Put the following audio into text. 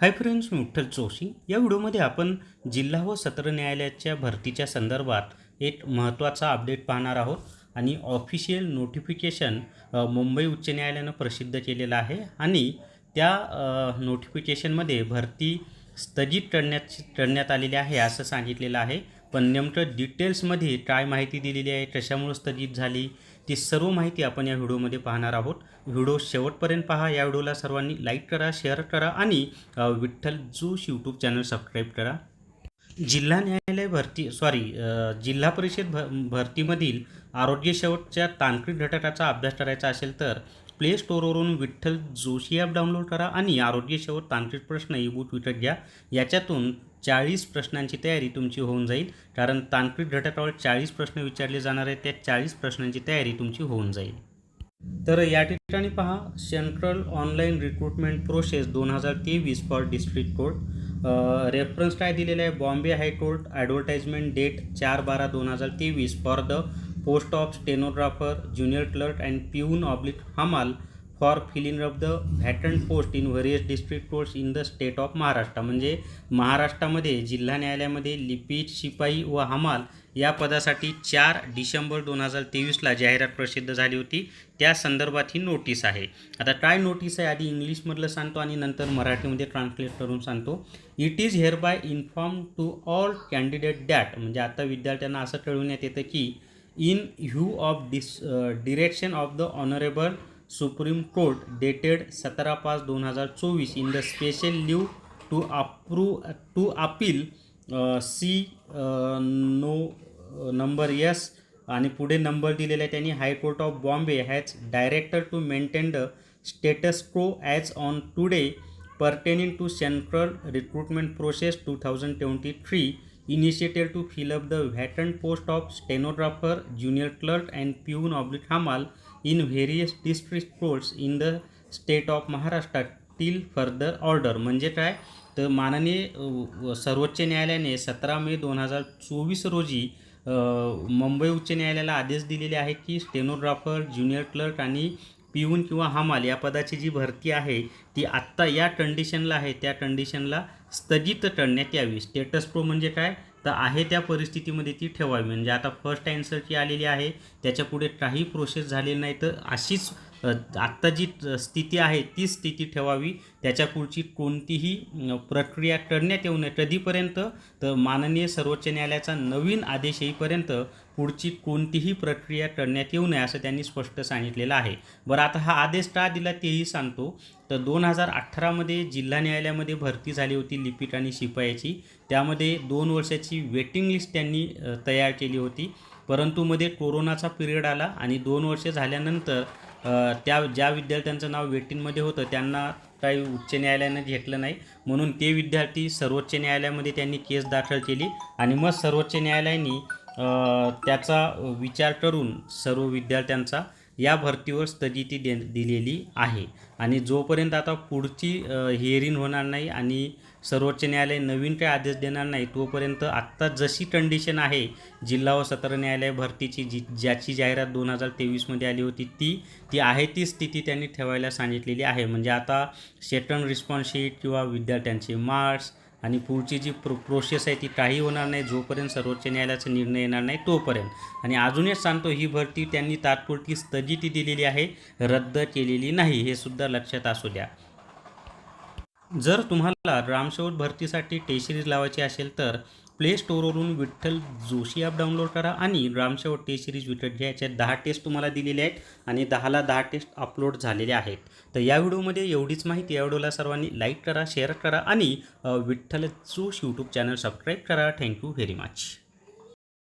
हाय friends मी विठ्ठल जोशी या व्हिडिओमध्ये आपण जिल्हा व सत्र न्यायालयाच्या भरतीच्या संदर्भात एक महत्त्वाचा अपडेट पाहणार आहोत आणि ऑफिशियल नोटिफिकेशन मुंबई उच्च न्यायालयानं प्रसिद्ध केलेलं आहे आणि त्या नोटिफिकेशनमध्ये भरती स्थगित करण्यात करण्यात आलेली आहे असं सांगितलेलं आहे. पण नेमकं डिटेल्समध्ये काय माहिती दिलेली आहे कशामुळं स्थगित झाली ती सर्व माहिती आपण या व्हिडिओमध्ये पाहणार आहोत. व्हिडिओ शेवटपर्यंत पहा. या व्हिडिओला सर्वांनी लाईक करा शेअर करा आणि विठ्ठल जोश यूट्यूब चॅनल सबस्क्राईब करा. जिल्हा न्यायालय भरती सॉरी जिल्हा परिषद भ भरतीमधील आरोग्य शेवटच्या तांत्रिक घटकाचा अभ्यास करायचा असेल तर प्ले स्टोअरवरून विठ्ठल जोशी ॲप डाउनलोड करा आणि आरोग्य शेवट तांत्रिक प्रश्न ई बुक विकत घ्या. याच्यातून चाळीस प्रश्नांची तयारी तुमची होऊन जाईल. कारण तांत्रिक घटकावर चाळीस प्रश्न विचारले जाणार आहेत त्या चाळीस प्रश्नांची तयारी तुमची होऊन जाईल. तर या ठिकाणी पहा सेंट्रल ऑनलाईन रिक्रुटमेंट प्रोसेस दोन हजार तेवीस फॉर डिस्ट्रिक्ट कोर्ट रेफरन्स काय दिलेला आहे? बॉम्बे हायकोर्ट ॲडव्हर्टाइजमेंट डेट चार बारा दोन हजार तेवीस for the post of stenographer junior clerk and peon oblique हमाल for filling of the vacant post in various district post in the state of Maharashtra. म्हणजे महाराष्ट्रामध्ये जिल्हा न्यायालयामध्ये लिपिक शिपाई व हमाल या पदासाठी चार डिसेंबर दोन हजार तेवीसला जाहिरात प्रसिद्ध झाली होती. त्या संदर्भात ही नोटीस आहे. आता काय नोटीस आहे? आधी इंग्लिशमधलं सांगतो आणि नंतर मराठीमध्ये ट्रान्सलेट करून सांगतो. It is hereby inform to all candidate that म्हणजे आता विद्यार्थ्यांना असं कळवण्यात येतं की in view of this direction of the honourable supreme court dated सतरा पाच दोन हजार चोवीस in the special leave to approve to appeal C no number yes आणि पुढे नंबर दिलेला आहे त्यांनी high court of Bombay has directed to maintain the status quo as on today pertaining to central recruitment process two thousand twenty three initiated to fill up the व्हॅटन post of stenographer junior clerk and peon oblique हमाल in various district courts in the state of Maharashtra till further order म्हणजे काय? तर माननीय सर्वोच्च न्यायालयाने सतरा मे दोन हजार चोवीस रोजी मुंबई उच्च न्यायालयाला आदेश दिलेले आहे की स्टेनोग्राफर ज्युनियर क्लर्क आणि पिऊन किंवा हमाल या पदाची जी भरती आहे ती आत्ता या कंडिशनला आहे. त्या कंडिशनला स्थगित करण्यात यावी. स्टेटस प्रो म्हणजे काय? तर आहे त्या परिस्थितीमध्ये ती ठेवावी. म्हणजे आता फर्स्ट अँसरची आलेली आहे त्याच्या पुढे काही प्रोसेस झालेली नाही. तर अशीच आत्ता जी स्थिती आहे ती स्थिती ठेवावी. त्याच्या पुढची कोणतीही प्रक्रिया करण्यात येऊ नये. कधीपर्यंत तर माननीय सर्वोच्च न्यायालयाचा नवीन आदेश येईपर्यंत पुढची कोणतीही प्रक्रिया करण्यात येऊ नये असं त्यांनी स्पष्ट सांगितलेलं आहे. बरं आता हा आदेश का दिला तेही सांगतो. तर दोन हजार अठरामध्ये जिल्हा न्यायालयामध्ये भरती झाली होती लिपिक आणि शिपायाची. त्यामध्ये दोन वर्षाची वेटिंग लिस्ट त्यांनी तयार केली होती. परंतु मध्ये कोरोनाचा पिरियड आला आणि दोन वर्षे झाल्यानंतर त्या ज्या विद्यार्थ्यांचं नाव वेटिंगमध्ये होतं त्यांना काही उच्च न्यायालयानं घेतलं नाही. म्हणून ते विद्यार्थी सर्वोच्च न्यायालयामध्ये त्यांनी केस दाखल केली आणि मग सर्वोच्च न्यायालयाने त्याचा विचार करून सर्व विद्यार्थ्यांचा या भरतीवर स्थगिती दे दिलेली आहे. आणि जोपर्यंत आता पुढची हिअरिंग होणार नाही आणि सर्वोच्च न्यायालय नवीन काही आदेश देणार नाही तोपर्यंत आत्ता जशी कंडिशन आहे जिल्हा व सत्र न्यायालय भरतीची जी ज्याची जाहिरात दोन हजार तेवीसमध्ये आली होती ती ती आहे ती स्थिती त्यांनी ठेवायला सांगितलेली आहे. म्हणजे आता सेटन रिस्पॉन्स शीट किंवा विद्यार्थ्यांचे मार्क्स आणि पुढची जी प्रो प्रोसेस आहे ती काही होणार नाही जोपर्यंत सर्वोच्च न्यायालयाचा निर्णय येणार नाही तोपर्यंत. आणि अजूनच सांगतो ही भरती त्यांनी तात्पुरती स्थगिती दिलेली आहे रद्द केलेली नाही हे सुद्धा लक्षात असू द्या. जर तुम्हाला ग्रामसेवक भरतीसाठी टेस्ट सिरीज लावायची असेल तर प्ले स्टोअरवरून विठ्ठल जोशी ॲप डाउनलोड करा आणि ग्रामसेवक टेस्ट सिरीज विकत घ्या दहा टेस्ट तुम्हाला दिलेले आहेत आणि दहाला दहा टेस्ट अपलोड झालेले आहेत. तर या व्हिडिओमध्ये एवढीच माहिती. या व्हिडिओला सर्वांनी लाईक करा शेअर करा आणि Vitthal Joshi YouTube channel subscribe करा. Thank you very much